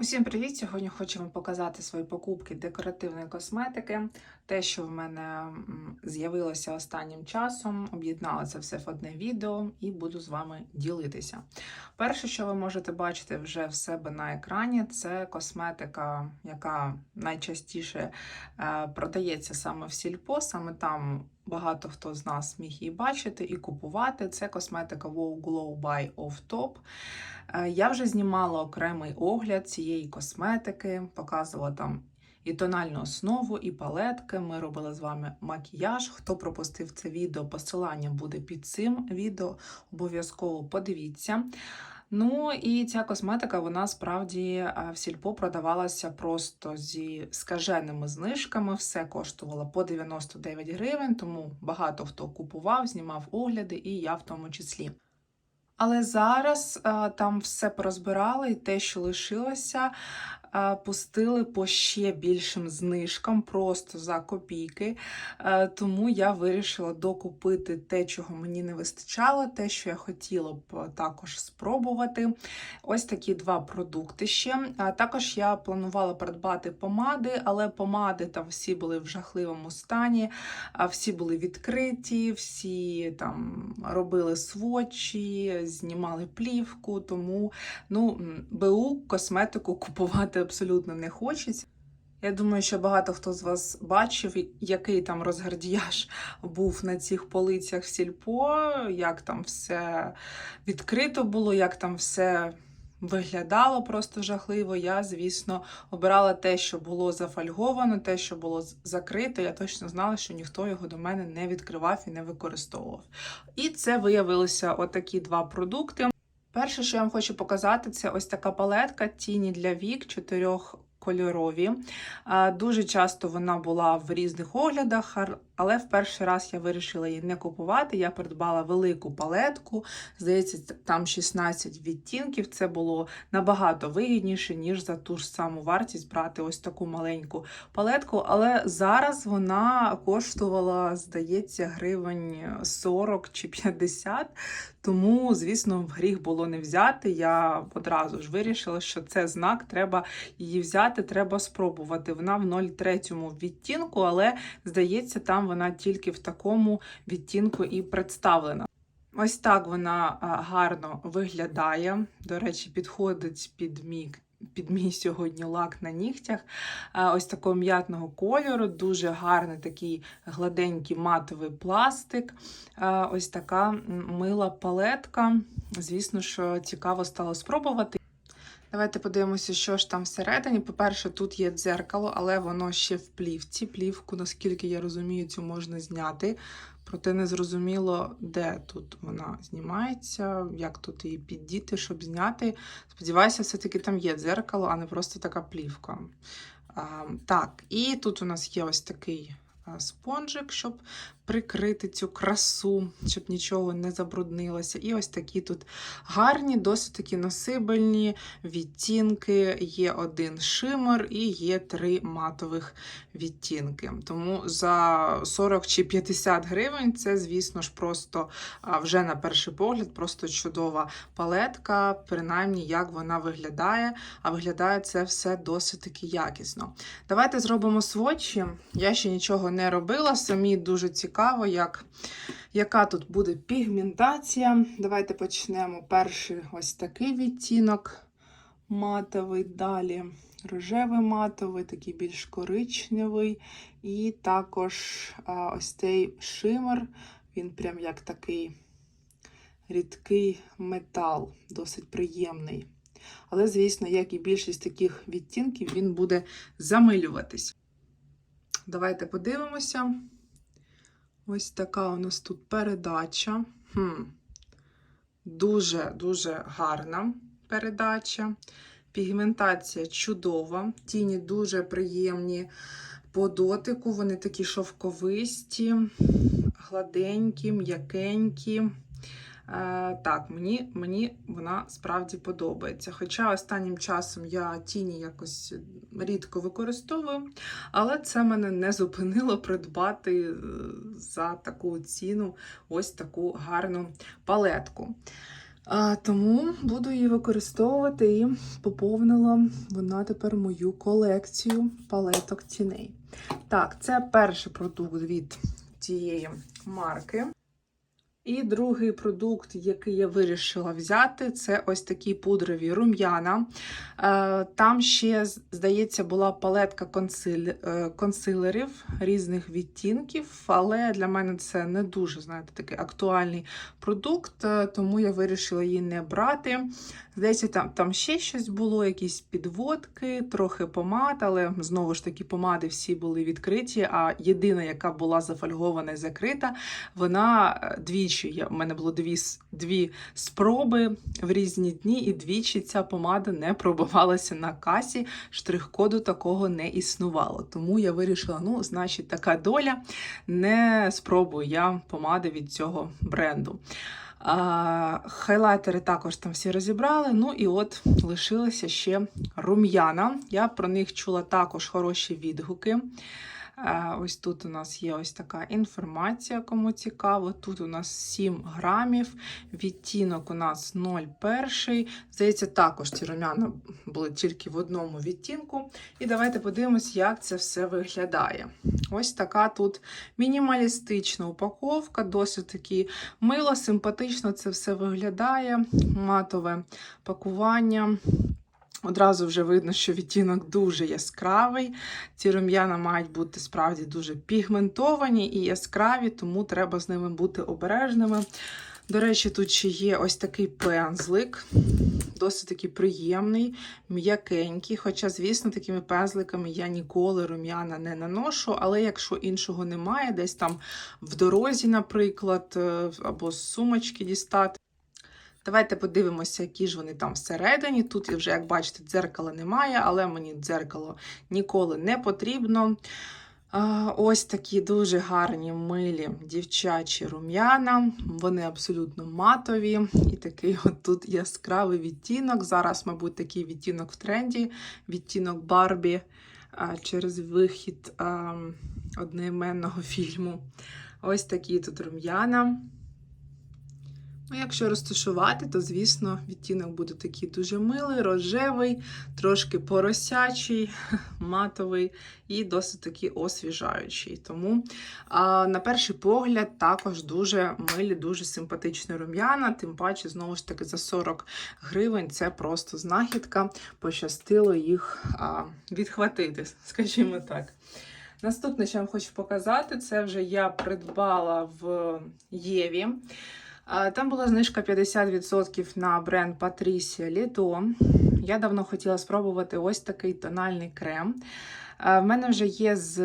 Усім привіт! Сьогодні хочу вам показати свої покупки декоративної косметики. Те, що в мене з'явилося останнім часом, об'єднала це все в одне відео і буду з вами ділитися. Перше, що ви можете бачити вже в себе на екрані, це косметика, яка найчастіше е, продається саме в сільпо, саме там. Багато хто з нас міг її бачити і купувати. Це косметика Wow Glow by Off Top. Е, Я вже знімала окремий огляд цієї косметики, показувала там і тональну основу, і палетки. Ми робили з вами макіяж. Хто пропустив це відео, посилання буде під цим відео. Обов'язково подивіться. Ну і ця косметика, вона справді в сільпо продавалася просто зі скаженими знижками. Все коштувало по 99 гривень, тому багато хто купував, знімав огляди, і я в тому числі. Але зараз а, там все порозбирали, і те, що лишилося, пустили по ще більшим знижкам, просто за копійки. Е, Тому я вирішила докупити те, чого мені не вистачало, те, що я хотіла б е, також спробувати. Ось такі два продукти ще. Також я планувала придбати помади, але помади там всі були в жахливому стані, всі були відкриті, всі там робили свочі, знімали плівку, тому ну, БУ косметику купувати абсолютно не хочеться. Я думаю, що багато хто з вас бачив, який там розгардіяж був на цих полицях в сільпо, як там все відкрито було, як там все виглядало просто жахливо. Я, звісно, обирала те, що було зафольговано, те, що було закрито. Я точно знала, що ніхто його до мене не відкривав і не використовував. І це виявилися отакі два продукти. Перше, що я вам хочу показати, це ось така палетка тіні для вік чотирьохкольорові. кольорові. Дуже часто вона була в різних оглядах, але в перший раз я вирішила її не купувати. Я придбала велику палетку. Здається, там 16 відтінків. Це було набагато вигідніше, ніж за ту ж саму вартість брати ось таку маленьку палетку. Але зараз вона коштувала, здається, гривень 40 чи 50. Тому, звісно, в гріх було не взяти. Я одразу ж вирішила, що це знак, треба її взяти, треба спробувати. Вона в 0,3 відтінку, але здається, там вона тільки в такому відтінку і представлена. Ось так вона гарно виглядає. До речі, підходить під мій, під мій сьогодні лак на нігтях. Ось такого м'ятного кольору, дуже гарний такий гладенький матовий пластик. Ось така мила палетка. Звісно, що цікаво стало спробувати. Давайте подивимося, що ж там всередині. По-перше, тут є дзеркало, але воно ще в плівці. Плівку, наскільки я розумію, цю можна зняти. Проте не зрозуміло, де тут вона знімається, як тут її піддіти, щоб зняти. Сподіваюся, все-таки там є дзеркало, а не просто така плівка. Так, і тут у нас є ось такий спонжик, щоб прикрити цю красу, щоб нічого не забруднилося. І ось такі тут гарні, досить такі носибельні відтінки. Є один шимер і є три матових відтінки. Тому за 40 чи 50 гривень це, звісно ж, просто вже на перший погляд, просто чудова палетка, принаймні, як вона виглядає. А виглядає це все досить таки якісно. Давайте зробимо сводчі. Я ще нічого не робила. Самі дуже цікаво, як, яка тут буде пігментація. Давайте почнемо. Перший ось такий відтінок матовий, далі рожевий матовий, такий більш коричневий. І також а, ось цей шимер, він прям як такий рідкий метал, досить приємний. Але, звісно, як і більшість таких відтінків, він буде замилюватись. Давайте подивимося. Ось така у нас тут передача. Дуже-дуже гарна передача. Пігментація чудова. Тіні дуже приємні по дотику. Вони такі шовковисті, гладенькі, м'якенькі. Е, так, мені, мені вона справді подобається. Хоча останнім часом я тіні якось рідко використовую, але це мене не зупинило придбати е, за таку ціну ось таку гарну палетку. А, тому буду її використовувати і поповнила вона тепер мою колекцію палеток тіней. Так, це перший продукт від цієї марки. І другий продукт, який я вирішила взяти, це ось такі пудрові рум'яна. Е, Там ще, здається, була палетка е, консилерів різних відтінків, але для мене це не дуже, знаєте, такий актуальний продукт, е, тому я вирішила її не брати. Здається, там, там ще щось було, якісь підводки, трохи помад, але знову ж таки помади всі були відкриті. А єдина, яка була зафольгована і закрита, вона е, двічі. Я, у мене було дві, дві спроби в різні дні, і двічі ця помада не пробивалася на касі. Штрих-коду такого не існувало. Тому я вирішила, ну, значить, така доля. Не спробую я помади від цього бренду. А, хайлайтери також там всі розібрали. Ну і от лишилися ще рум'яна. Я про них чула також хороші відгуки. Е, Ось тут у нас є ось така інформація, кому цікаво. Тут у нас 7 грамів, відтінок у нас 0,1. Здається, також ці рум'яна були тільки в одному відтінку. І давайте подивимось, як це все виглядає. Ось така тут мінімалістична упаковка, досить таки мило, симпатично це все виглядає. Матове пакування. Одразу вже видно, що відтінок дуже яскравий. Ці рум'яна мають бути справді дуже пігментовані і яскраві, тому треба з ними бути обережними. До речі, тут ще є ось такий пензлик, досить таки приємний, м'якенький. Хоча, звісно, такими пензликами я ніколи рум'яна не наношу, але якщо іншого немає, десь там в дорозі, наприклад, е, або з сумочки дістати. Давайте подивимося, які ж вони там всередині. Тут, вже, як бачите, дзеркала немає, але мені дзеркало ніколи не потрібно. Ось такі дуже гарні милі дівчачі рум'яна. Вони абсолютно матові. І такий от тут яскравий відтінок. Зараз, мабуть, такий відтінок в тренді, відтінок Барбі через вихід одноіменного фільму. Ось такі тут рум'яна. Ну, якщо розташувати, то, звісно, відтінок буде такий дуже милий, рожевий, трошки поросячий, матовий і досить таки освіжаючий. Тому, на перший погляд, також дуже милі, дуже симпатичні рум'яна, тим паче, знову ж таки, за 40 гривень це просто знахідка. Пощастило їх відхватити, скажімо так. Наступне, що я вам хочу показати, це вже я придбала в Єві. Там була знижка 50% на бренд Patricia Літо. Я давно хотіла спробувати ось такий тональний крем. В мене вже є з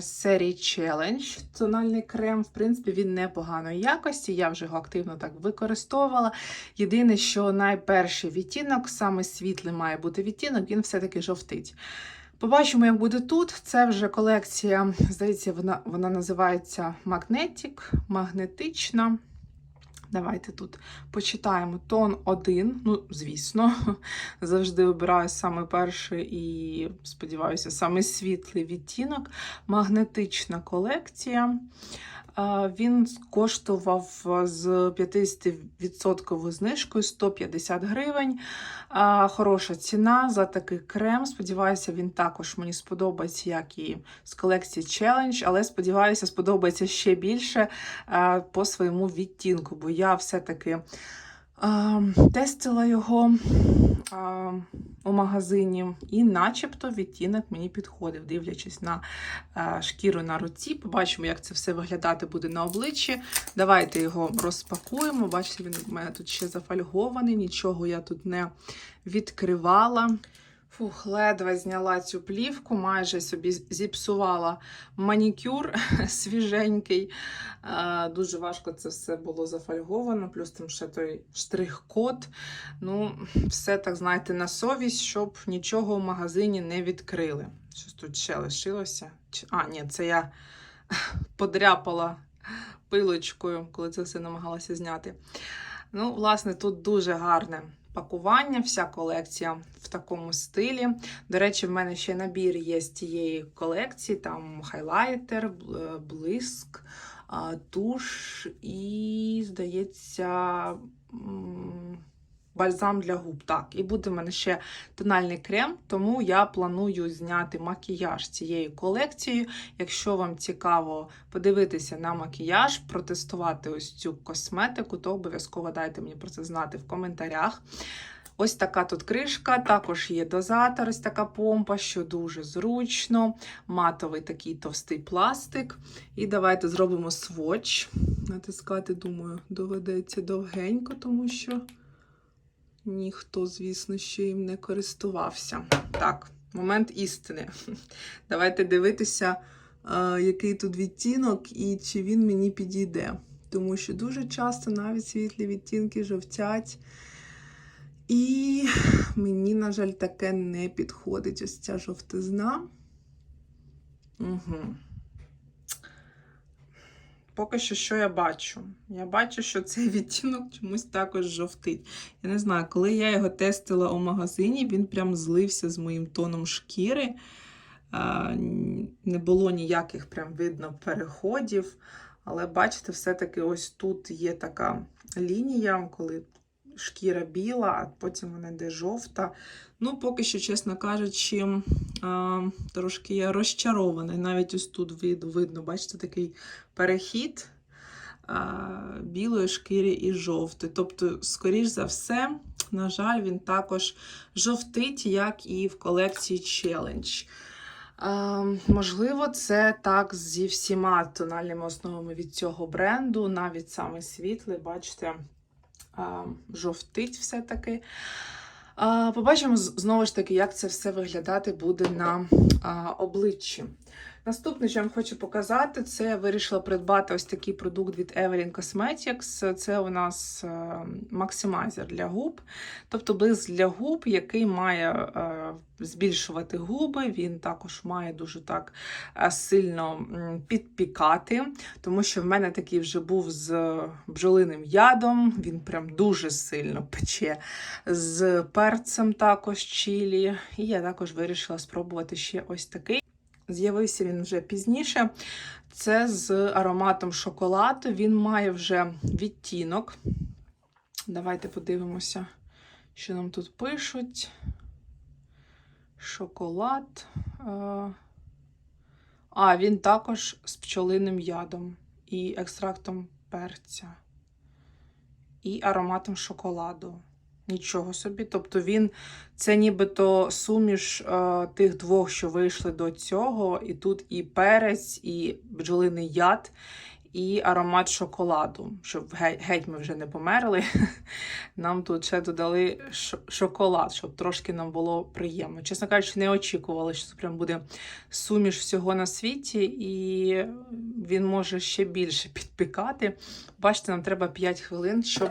серії Challenge тональний крем. В принципі, він непоганої якості. Я вже його активно так використовувала. Єдине, що найперший відтінок, саме світлий має бути відтінок, він все-таки жовтить. Побачимо, як буде тут. Це вже колекція, здається, вона, вона називається Magnetic, магнетична. Давайте тут почитаємо тон 1. Ну, звісно, завжди обираю саме перший і, сподіваюся, саме світлий відтінок. Магнетична колекція. Він коштував з 50% знижкою 150 гривень. Хороша ціна за такий крем. Сподіваюся, він також мені сподобається, як і з колекції Challenge, але сподіваюся, сподобається ще більше по своєму відтінку, бо я все-таки тестила його а, у магазині, і начебто відтінок мені підходив, дивлячись на а, шкіру на руці. Побачимо, як це все виглядати буде на обличчі. Давайте його розпакуємо. Бачите, він у мене тут ще зафольгований, нічого я тут не відкривала. Фух, ледве зняла цю плівку, майже собі зіпсувала манікюр свіженький. Дуже важко це все було зафольговано, плюс там ще той штрих-код. Ну, все так, знаєте, на совість, щоб нічого в магазині не відкрили. Щось тут ще лишилося. А, ні, це я подряпала пилочкою, коли це все намагалася зняти. Ну, власне, тут дуже гарне пакування, вся колекція в такому стилі. До речі, в мене ще набір є з тієї колекції: там хайлайтер, блиск, туш і, здається, бальзам для губ. Так, і буде в мене ще тональний крем, тому я планую зняти макіяж цієї колекції. Якщо вам цікаво подивитися на макіяж, протестувати ось цю косметику, то обов'язково дайте мені про це знати в коментарях. Ось така тут кришка, також є дозатор, ось така помпа, що дуже зручно. Матовий такий товстий пластик. І давайте зробимо сводч. Натискати, думаю, доведеться довгенько, тому що ніхто, звісно, ще їм не користувався. Так, момент істини. Давайте дивитися, е, який тут відтінок і чи він мені підійде. Тому що дуже часто навіть світлі відтінки жовтять. І мені, на жаль, таке не підходить ось ця жовтизна. Угу. Поки що, що я бачу? Я бачу, що цей відтінок чомусь також жовтить. Я не знаю, коли я його тестила у магазині, він прям злився з моїм тоном шкіри. Не було ніяких прям видно переходів. Але бачите, все-таки ось тут є така лінія, коли шкіра біла, а потім вона йде жовта. Ну, поки що, чесно кажучи, трошки я розчарована. І Навіть ось тут вид, видно, бачите, такий перехід білої шкіри і жовтої. Тобто, скоріш за все, на жаль, він також жовтить, як і в колекції Challenge. Можливо, це так зі всіма тональними основами від цього бренду, навіть саме світлий, бачите, жовтить все-таки. Побачимо знову ж таки, як це все виглядати буде на обличчі. Наступне, що я вам хочу показати, це я вирішила придбати ось такий продукт від Evelyn Cosmetics. Це у нас е, максимайзер для губ, тобто блиск для губ, який має е, збільшувати губи. Він також має дуже так е, сильно підпікати, тому що в мене такий вже був з бджолиним ядом. Він прям дуже сильно пече з перцем також чилі. І я також вирішила спробувати ще ось такий. З'явився він вже пізніше. Це з ароматом шоколаду. Він має вже відтінок. Давайте подивимося, що нам тут пишуть. Шоколад. Е, А, він також з пчолиним ядом і екстрактом перця. І ароматом шоколаду. Нічого собі. Тобто він це нібито суміш е, тих двох, що вийшли до цього. І тут і перець, і бджолиний яд, і аромат шоколаду. Щоб геть, геть ми вже не померли. Нам тут ще додали шоколад, щоб трошки нам було приємно. Чесно кажучи, не очікували, що це прям буде суміш всього на світі, і він може ще більше підпікати. Бачите, нам треба 5 хвилин, щоб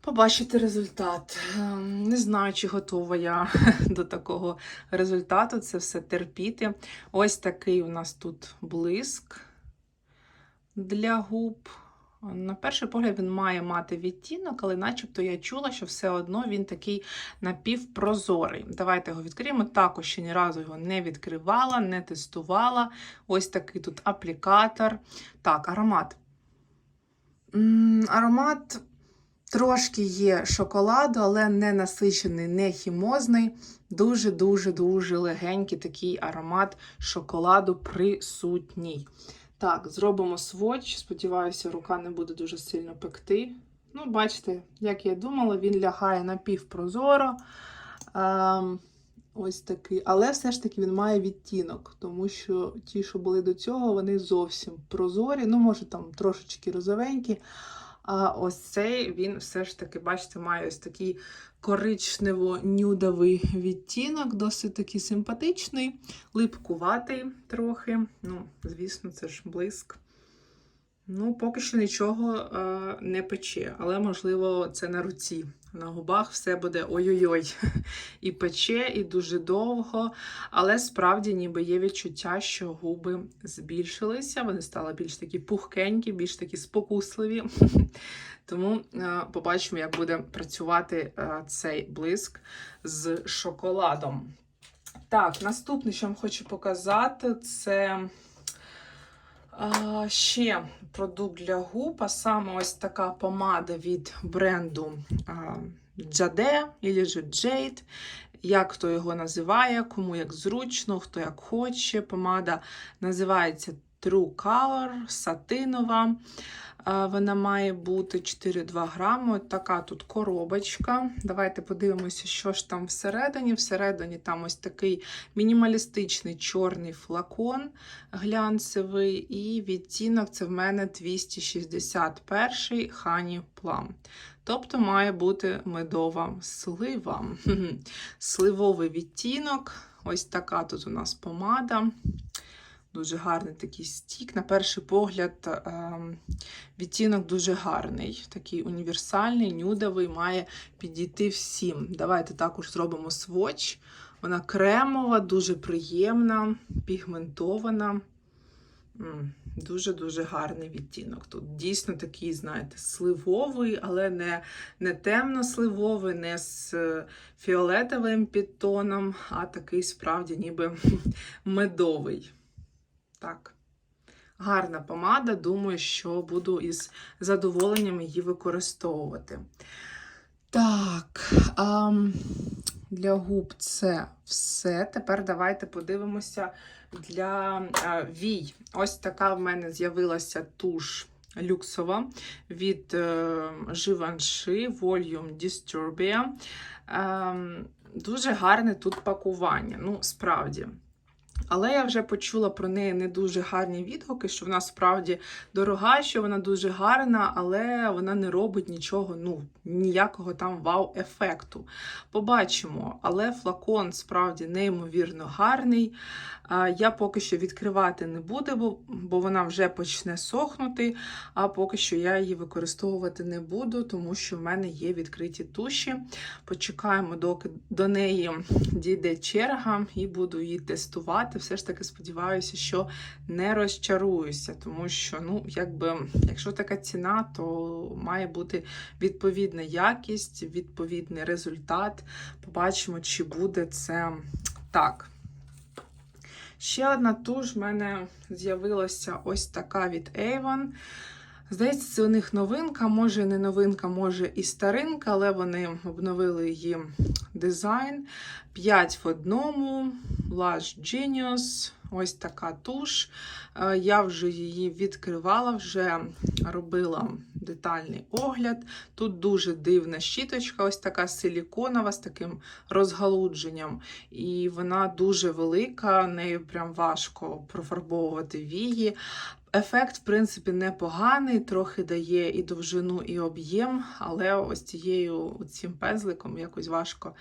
побачити результат. Ем, Не знаю, чи готова я до такого результату. Це все терпіти. Ось такий у нас тут блиск для губ. На перший погляд він має мати відтінок, але начебто я чула, що все одно він такий напівпрозорий. Давайте його відкриємо. Також ще ні разу його не відкривала, не тестувала. Ось такий тут аплікатор. Так, аромат. Аромат Трошки є шоколаду, але не насичений, не хімозний. Дуже-дуже-дуже легенький такий аромат шоколаду присутній. Так, зробимо сводч. Сподіваюся, рука не буде дуже сильно пекти. Ну, бачите, як я думала, він лягає напівпрозоро. Ем, ось такий. Але все ж таки він має відтінок, тому що ті, що були до цього, вони зовсім прозорі. Ну, може, там трошечки розовенькі. А ось цей він все ж таки, бачите, має ось такий коричнево-нюдовий відтінок, досить таки симпатичний, липкуватий трохи. Ну, звісно, це ж блиск. Ну, поки що нічого е, не пече, але, можливо, це на руці. На губах все буде ой-ой-ой. І пече, і дуже довго. Але справді ніби є відчуття, що губи збільшилися, вони стали більш такі пухкенькі, більш такі спокусливі. Тому е, побачимо, як буде працювати е, цей блиск з шоколадом. Так, наступне, що я вам хочу показати, це. А, ще продукт для губ, а саме ось така помада від бренду Jade Джейд, як хто його називає, кому як зручно, хто як хоче. Помада називається True Color, сатинова. Е, Вона має бути 4-2 грами. Така тут коробочка. Давайте подивимося, що ж там всередині. Всередині там ось такий мінімалістичний чорний флакон глянцевий, і відтінок це в мене 261 Honey Plum. Тобто має бути медова слива. Сливовий відтінок. Ось така тут у нас помада. Дуже гарний такий стік. На перший погляд, ем, відтінок дуже гарний, такий універсальний, нюдовий, має підійти всім. Давайте також зробимо сводч. Вона кремова, дуже приємна, пігментована. Дуже-дуже гарний відтінок. Тут дійсно такий, знаєте, сливовий, але не, не темно-сливовий, не з е, фіолетовим підтоном, а такий справді ніби медовий. Так. Гарна помада, думаю, що буду із задоволенням її використовувати. Так, ам, для губ це все. Тепер давайте подивимося для а, вій. Ось така в мене з'явилася туш люксова від е, Givenchy Volume Disturbia. Ем, дуже гарне тут пакування. Ну, справді. Але я вже почула про неї не дуже гарні відгуки, що вона справді дорога, що вона дуже гарна, але вона не робить нічого, ну, ніякого там вау-ефекту. Побачимо, але флакон справді неймовірно гарний. Я поки що відкривати не буду, бо, вона вже почне сохнути, а поки що я її використовувати не буду, тому що в мене є відкриті туші. Почекаємо, доки до неї дійде черга, і буду її тестувати. Все ж таки сподіваюся, що не розчаруюся, тому що, ну, якби, якщо така ціна, то має бути відповідна якість, відповідний результат. Побачимо, чи буде це так. Ще одна туш в мене з'явилася ось така від Avon. Здається, це у них новинка, може не новинка, може і старинка, але вони обновили її дизайн. 5 в одному, Lush Genius. Ось така туш. Е, Я вже її відкривала, вже робила детальний огляд. Тут дуже дивна щіточка, ось така силіконова з таким розгалудженням. І вона дуже велика, нею прям важко профарбовувати вії. Ефект, в принципі, непоганий, трохи дає і довжину, і об'єм, але ось цією цим пезликом якось важко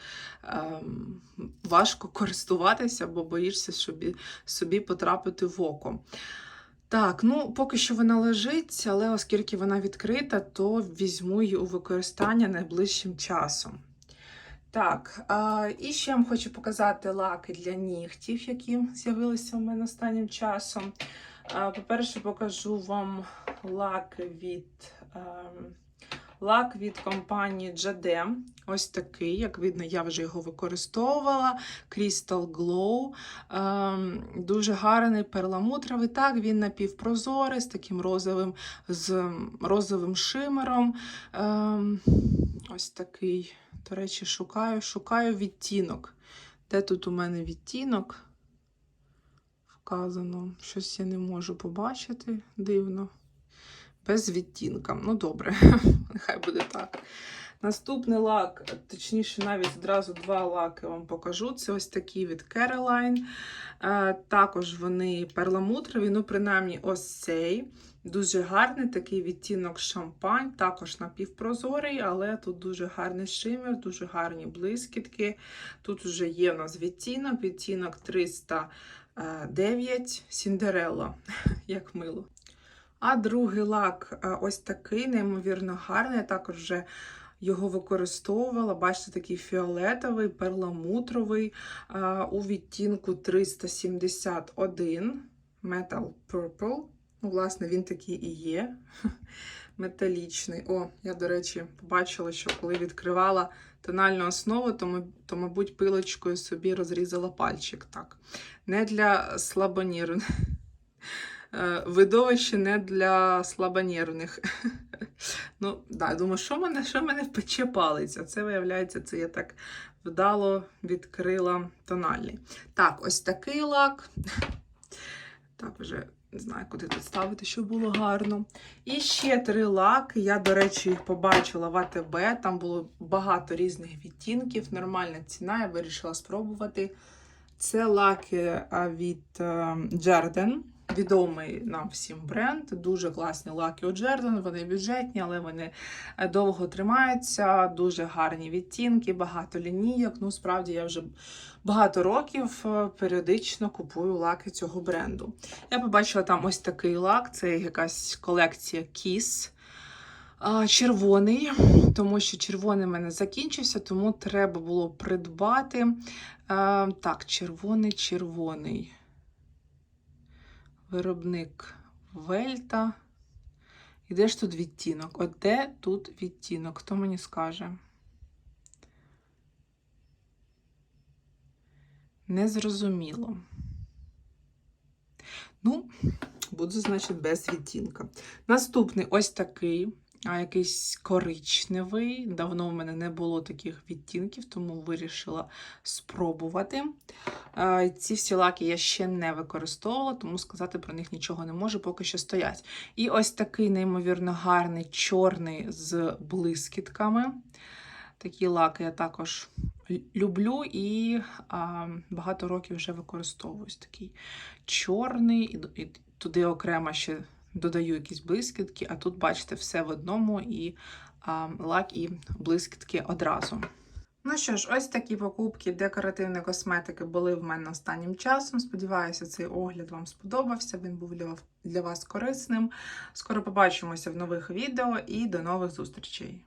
ем, важко користуватися, бо боїшся собі, собі потрапити в око. Так, ну поки що вона лежить, але оскільки вона відкрита, то візьму її у використання найближчим часом. Так, а, і ще я вам хочу показати лаки для нігтів, які з'явилися у мене останнім часом. По-перше, покажу вам лак від, ем, лак від компанії Jade. Ось такий, як видно, я вже його використовувала. Crystal Glow. Ем, дуже гарний перламутровий. Так, він напівпрозорий, з таким розовим, з розовим шимером. Ем, ось такий. До речі, шукаю, шукаю відтінок. Де тут у мене відтінок? Вказано. Щось я не можу побачити. Дивно. Без відтінка. Ну, добре, нехай буде так. Наступний лак, точніше, навіть одразу два лаки вам покажу. Це ось такі від Caroline. Е, Також вони перламутрові, ну, принаймні, ось цей. Дуже гарний такий відтінок шампань, також напівпрозорий, але тут дуже гарний шимер, дуже гарні блискітки. Тут вже є у нас відтінок, відтінок 309 Сіндерелла, як мило. А другий лак е, ось такий, неймовірно гарний. Я також вже його використовувала. Бачите, такий фіолетовий, перламутровий е, у відтінку 371 Metal Purple. Ну, власне, він такий і є. Металічний. О, я, до речі, побачила, що коли відкривала тональну основу, то, то мабуть, пилочкою собі розрізала пальчик. Так. Не для слабонір... е, видовище не для слабонервних. Ну, да, думаю, що мене, що мене пече палець? А це, виявляється, це я так вдало відкрила тональний. Так, ось такий лак. Так, вже не знаю, куди тут ставити, щоб було гарно. І ще три лаки. Я, до речі, їх побачила в АТБ. Там було багато різних відтінків, нормальна ціна, я вирішила спробувати. Це лаки від е, Jerden. Відомий нам всім бренд. Дуже класні лаки у Jerden. Вони бюджетні, але вони е, довго тримаються, дуже гарні відтінки, багато лінійок. Ну, справді, я вже багато років е, періодично купую лаки цього бренду. Я побачила там ось такий лак, це якась колекція Kiss. Червоний, тому що червоний в мене закінчився, тому треба було придбати. Так, червоний, червоний. Виробник Вельта. І де ж тут відтінок? От де тут відтінок? Хто мені скаже? Незрозуміло. Ну, буду, значить, без відтінка. Наступний ось такий, а якийсь коричневий. Давно в мене не було таких відтінків, тому вирішила спробувати. Е, Ці всі лаки я ще не використовувала, тому сказати про них нічого не можу, поки що стоять. І ось такий неймовірно гарний чорний з блискітками. Такі лаки я також люблю і а, багато років вже використовуюсь такий чорний, і, і туди окремо ще додаю якісь блискітки, а тут, бачите, все в одному і а, лак і блискітки одразу. Ну що ж, ось такі покупки декоративної косметики були в мене останнім часом. Сподіваюся, цей огляд вам сподобався. Він був для- вас корисним. Скоро побачимося в нових відео і до нових зустрічей!